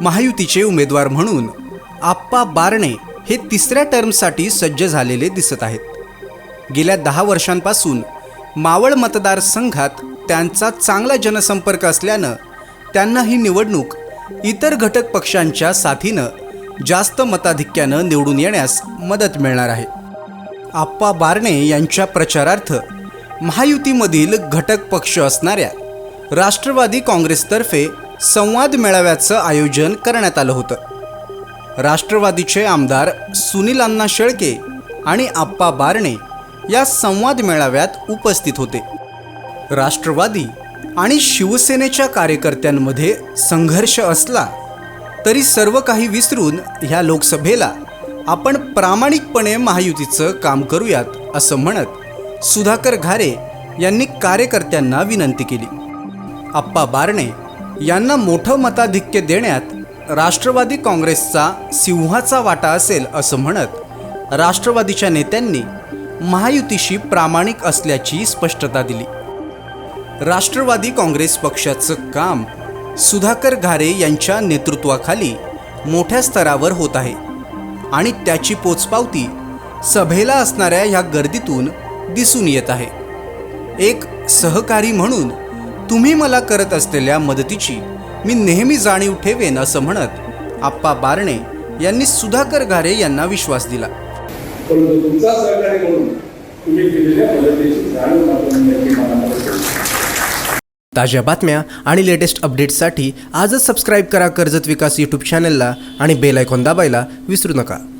महायुतीचे उमेदवार म्हणून आप्पा बारणे हे तिसऱ्या टर्मसाठी सज्ज झालेले दिसत आहेत. गेल्या दहा वर्षांपासून मावळ मतदारसंघात त्यांचा चांगला जनसंपर्क असल्यानं त्यांना ही निवडणूक इतर घटक पक्षांच्या साथीनं जास्त मताधिक्यानं निवडून येण्यास मदत मिळणार आहे. आप्पा बारणे यांच्या प्रचारार्थ महायुतीमधील घटक पक्ष असणाऱ्या राष्ट्रवादी काँग्रेसतर्फे संवाद मेळाव्याचं आयोजन करण्यात आलं होतं. राष्ट्रवादीचे आमदार सुनील अण्णा शेळके आणि आप्पा बारणे या संवाद मेळाव्यात उपस्थित होते. राष्ट्रवादी आणि शिवसेनेच्या कार्यकर्त्यांमध्ये संघर्ष असला तरी सर्व काही विसरून ह्या लोकसभेला आपण प्रामाणिकपणे महायुतीचं काम करूयात असं म्हणत सुधाकर घारे यांनी कार्यकर्त्यांना विनंती केली. आप्पा बारणे यांना मोठं मताधिक्य देण्यात राष्ट्रवादी काँग्रेसचा सिंहाचा वाटा असेल असं म्हणत राष्ट्रवादीच्या नेत्यांनी महायुतीशी प्रामाणिक असल्याची स्पष्टता दिली. राष्ट्रवादी काँग्रेस पक्षाचं काम सुधाकर घारे यांच्या नेतृत्वाखाली मोठ्या स्तरावर होत आहे आणि त्याची पोचपावती सभेला असणाऱ्या ह्या गर्दीतून दिसून येत आहे. एक सहकारी म्हणून तुम्ही मला करत असलेल्या मदतीची मी नेहमी जाणीव ठेवेन असं म्हणत आप्पा बारणे यांनी सुधाकर घारे यांना विश्वास दिला परंतु तुमचा सहकारी म्हणून तुम्ही केलेल्या मदतीची जाणीव मात्र मी नक्की मनामध्ये ठेवतो. ताज्या बातम्या आणि लेटेस्ट अपडेट्ससाठी आजच सबस्क्राईब करा कर्जत विकास यूट्यूब चॅनलला आणि बेल आयकॉन दाबायला विसरू नका